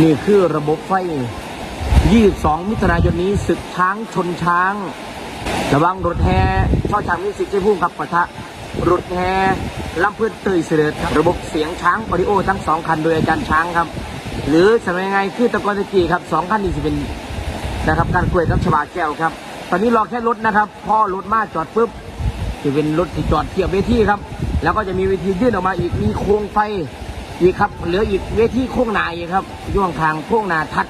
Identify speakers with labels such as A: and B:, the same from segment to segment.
A: นี่คือระบบไฟ 22 มิถุนายนนี้ศึกช้างชนช้าง ระวังรถแห่ช่อช้างมิวสิกที่พุ่งกับปะทะรถแห่ลำเพื่อนเตยเสด็จครับระบบเสียงช้างออดิโอทั้งสองคันโดยอาจารย์ช้างครับ หรือสมัยไงคือตะกอนตะกี้ครับสองคันนี้จะเป็นนะครับการกล้วยกับฉบาแก้วครับ ตอนนี้รอแค่รถนะครับพอรถมาจอดปุ๊บจะเป็นรถที่จอดเทียบเวทีครับ แล้วก็จะมีเวทียื่นออกมาอีกมีโครงไฟ อีกครับ เหลืออีกเวทีโค้งนาอีกครับย่วงทางโค้งนาทัด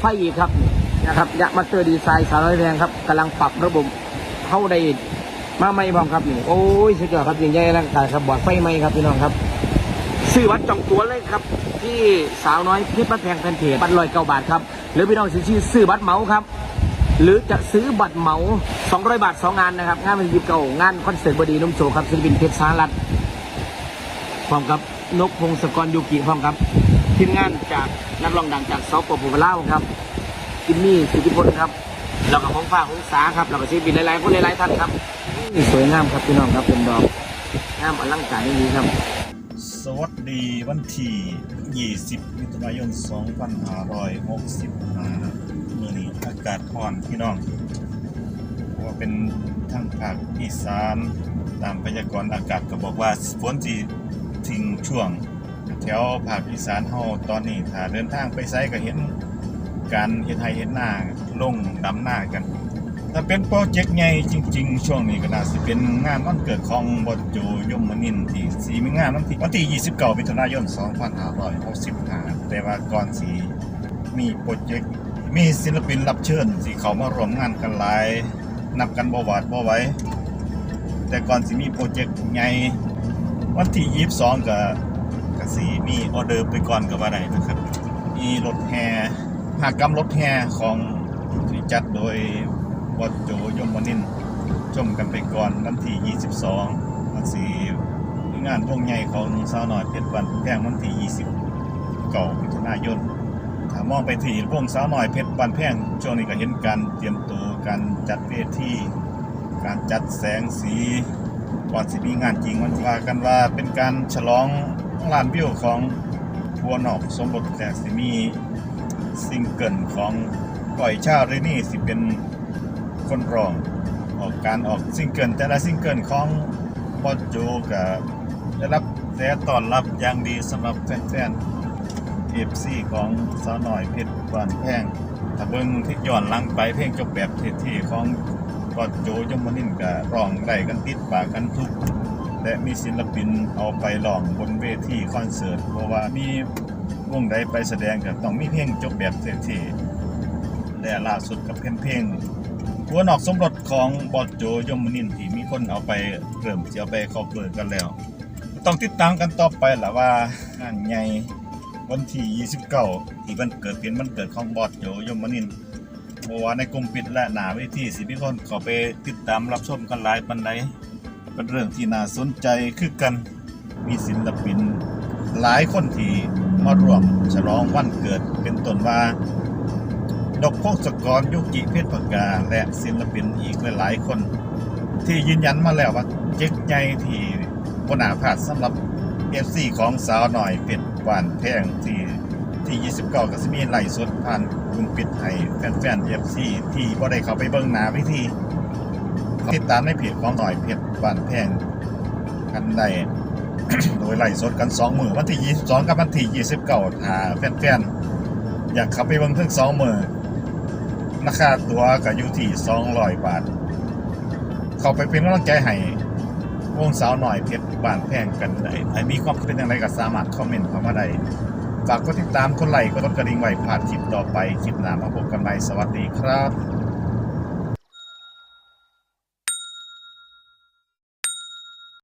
A: ไฟอีกครับนะครับยะมาสเตอร์ดีไซน์สาวน้อยแรงครับกำลังปรับระบบเข้าได้มาไม่พร้อมครับนี่โอ้ยสุดยอดครับยิ่งใหญ่ร่างกายครับบอดไฟไหมครับพี่น้องครับซื้อวัดจองตัวเลยครับ ที่สาวน้อยเพชรบ้านแพงแฟนเพจบัตรลอยเก้าบาทครับหรือพี่น้องซื้อชื่อซื้อบัตรเหมาครับ หรือจะซื้อบัตรเหมา200 บาท 2 งานนะครับ งานมันยิบเก่างานคอนเสิร์ตบดีนุ่มโจครับศิลปินเพชรสารัตน์พร้อมกับ นกพงศกรยูกิพร้อมครับทีมงานจากนักร้องดังจากซอฟต์ปปลาครับกิมมี่สิทธิพลครับแล้วก็ของฟ้าของสาครับแล้วก็ศิลปินหลายๆคนหลายๆท่านครับสวยงามครับพี่น้องครับเป็นดอกงามอลังการอย่างนี้ครับ
B: สวัสดีวันที่20มิถุนายน2565มื้อนี้อากาศร้อนพี่น้องว่าเป็นทางภาคอีสานตามพยากรณ์อากาศก็บอกว่าฝนสิ ทิ้งช่วง แถวภาคอีสานเฮาตอนนี้ถ้าเดินทางไปไสก็เห็นการเฮ็ดไร่เฮ็ดนาลงดำหน้ากัน ถ้าเป็นโปรเจกต์ใหญ่จริง ๆ ช่วงนี้ก็น่าสิเป็นงานวันเกิดของบอดโจยมนินที่สีมีงานวันที่วันที่29มิถุนายน2565แต่ว่าก่อนสีมีโปรเจกต์มีศิลปินรับเชิญที่เขามาร่วมงานกันหลาย นับกันบ่หวาดบ่ไหวแต่ก่อนสิมีโปรเจกต์ใหญ่ วันที่22ก็ก็สิมีออเดอร์ไปก่อนก็ว่าได้นะครับ มีรถแห่หากรรมรถแห่ของที่จัดโดยวัดโจยมวนินชมกันไปก่อนวันที่ 22วันสีงานวงใหญ่ของสาวน้อยเพชรวันแพงวันที่ 20ก่มิถุนายนถ้ามองไปที่วงสาวน้อยเพชรวันแพงช่วงนี้ก็เห็นการเตรียมตัวการจัดเวทีการจัดแสงสี ก่อนสิมีงานจริงมันว่ากันว่าเป็นการฉลองล้านวิวของพัวนอกสมบทแต่สิมีซิงเกิลของก่อยชาเรนี่สิเป็นคนร้องออกการออกซิงเกิลแต่ละซิงเกิลของบอสโจกับได้รับแสตอนรับอย่างดีสำหรับแฟนๆเอฟซีของสาวหน่อยเพชรบานแพงถ้าเบิ่งที่ย้อนลังไปเพลงจบแบบเท่ๆของ บอสโจยมนินก็ร้องได้กันติดปากกันทุก และมีศิลปินเอาไปร้องบนเวทีคอนเสิร์ต เพราะว่ามีวงใดไปแสดงก็ต้องมีเพลงจบแบบเท่ๆและล่าสุดกับเพลงเพลงหัวนอกสมรสของบอดโจยมนินที่มีคนเอาไปเริ่มจะเอาไปครอบเปิดกันแล้ว ต้องติดตามกันต่อไปแหละว่างานใหญ่วันที่ 29 ที่มันเกิดเป็นมันเกิดของบอดโจยมนิน เพราะว่าในกลุ่มปิดและหนาเวทีสิมีคนข้าไปติดตามรับชมกันหลายปันใดเป็นเรื่องที่น่าสนใจคือกันมีศิลปิน หลายคนที่มาร่วมฉลองวันเกิดเป็นต้นว่าดอกพงศกรยุกิเพชรปากกาและศิลปินอีกหลายๆคน ที่ยืนยันมาแล้วว่าเจ๊กใหญ่ที่บนาพาดสำหรับเอฟซีของสาวหน่อยเป็ดหวานแพงที่ ที่ 29 ก็สิมีไล่สดผ่านกลุ่มปิดให้แฟนๆเอฟซีที่บ่ได้เข้าไปเบิ่งหน้าวิธีติดตามในเพจของหน่อยเพชรหวานแพงกันได้โดยไล่สดกัน2มือวันที่ 22 กับวันที่ 29ถ้าแฟนๆอยากเข้าไปเบิ่งถึง2มือราคาตัวก็อยู่ที่200 บาท เข้าไปเป็นกำลังใจให้วงสาวหน่อยเพชรบ้านแพงกันได้ใครมีความคิดเป็นอย่างไรก็สามารถคอมเมนต์เข้ามาได้ ฝากกดติดตามกดไลค์กดกระดิ่งไว้ผ่านคลิปต่อไปคลิปหน้ามาพบกันใหม่สวัสดีครับ